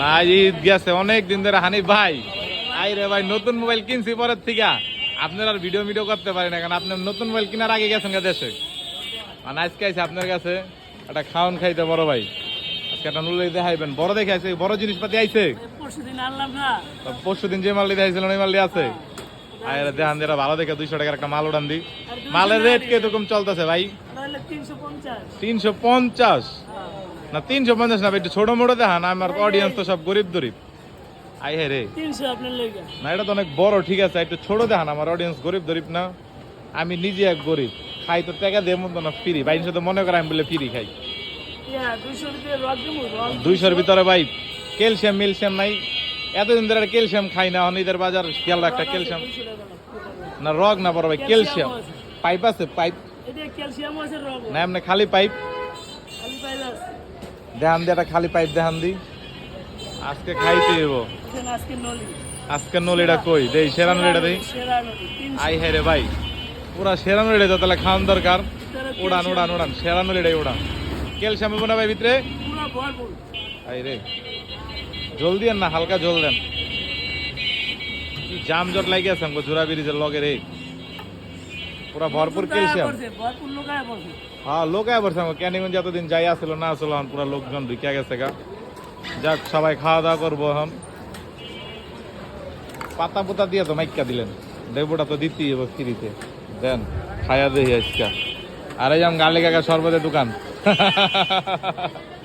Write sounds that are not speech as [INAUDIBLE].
না ঈদ গেছে অনেক দিন ধরে হানি ভাই। আই রে ভাই নতুন মোবাইল কিনছি পরের থেকে। আপনার আর ভিডিও ভিডিও করতে পারি না কারণ আপনি নতুন মোবাইল কেনার আগে গেছেন গা দেশে। মানে আজকে আইসে আপনার কাছে একটা খাওন খাইতে বড় ভাই। আজকে একটা নুলে দেখাইবেন। বড় দেখে আইছে বড় জিনিসপাতি আইছে। পরশু দিন যে মাল আইছিল ওই মাল দিয়ে আছে আরে দেখান দিয়ে ভালো দেখে দুইশো টাকার একটা মাল উড়ান দি। মালের রেট কীরকম চলতেছে ভাই? তিনশো তিনশো পঞ্চাশ। না তিনশো পঞ্চাশ না ভাই, একটু ছোট মোটো দেখান আমার অডিয়েন্স তো সব গরিব দরিব। আই হে রে। না এটা তো অনেক বড় ঠিক আছে একটু ছোট দেখান আমার অডিয়েন্স গরিব দরিব না। আমি নিজে এক গরিব খাই তো টাকা দিয়ে মতো না ফ্রি বাইন তো মনে করে আমি বলে ফ্রি খাই। দুইশোর ভিতরে ভাই ক্যালসিয়াম মিলসিয়াম নাই। এতদিন ধরে ক্যালসিয়াম খাই না অনিদের বাজার খেয়াল একটা ক্যালসিয়াম। না রগ না বড় ভাই ক্যালসিয়াম। পাইপ আছে পাইপ। এটা ক্যালসিয়াম আছে না এমনি খালি পাইপ। খালি পাইলে আছে। দেখান দিয়ে একটা খালি পাইপ দেখান দি। আজকে খাইতে দেবো আজকে নলি। আজকে নলিটা কই? দেই সেরা নলিটা দেই। আই হ্যাঁ রে ভাই। পুরা সেরা নলিটা তো তাহলে খাওয়ান দরকার। উড়ান উড়ান উড়ান। সেরা নলিটাই উড়ান। ক্যালসিয়াম হবে না ভাই ভিতরে? আই রে। জল দিয়েন না হালকা জল দেন। জাম জট লাগি আছে আমাকে জোড়া ব্রিজের লগে রে। পুরা ভরপুর ক্যালসিয়াম হ্যাঁ লোক আয় বলছে আমাকে ক্যানিগঞ্জ এতদিন যাই আসলো না আসলো এখন পুরা লোকজন ঢুকিয়া গেছে গা। যাক সবাই খাওয়া দাওয়া করব এখন। পাতা পোতা দিয়ে তো মাইকা দিলেন। দেবুটা তো দিতেই হবে ফ্রিতে দেন খায়া দেই আজকা। আরে যাম গালি কাকা সর্বদের দোকান। [LAUGHS]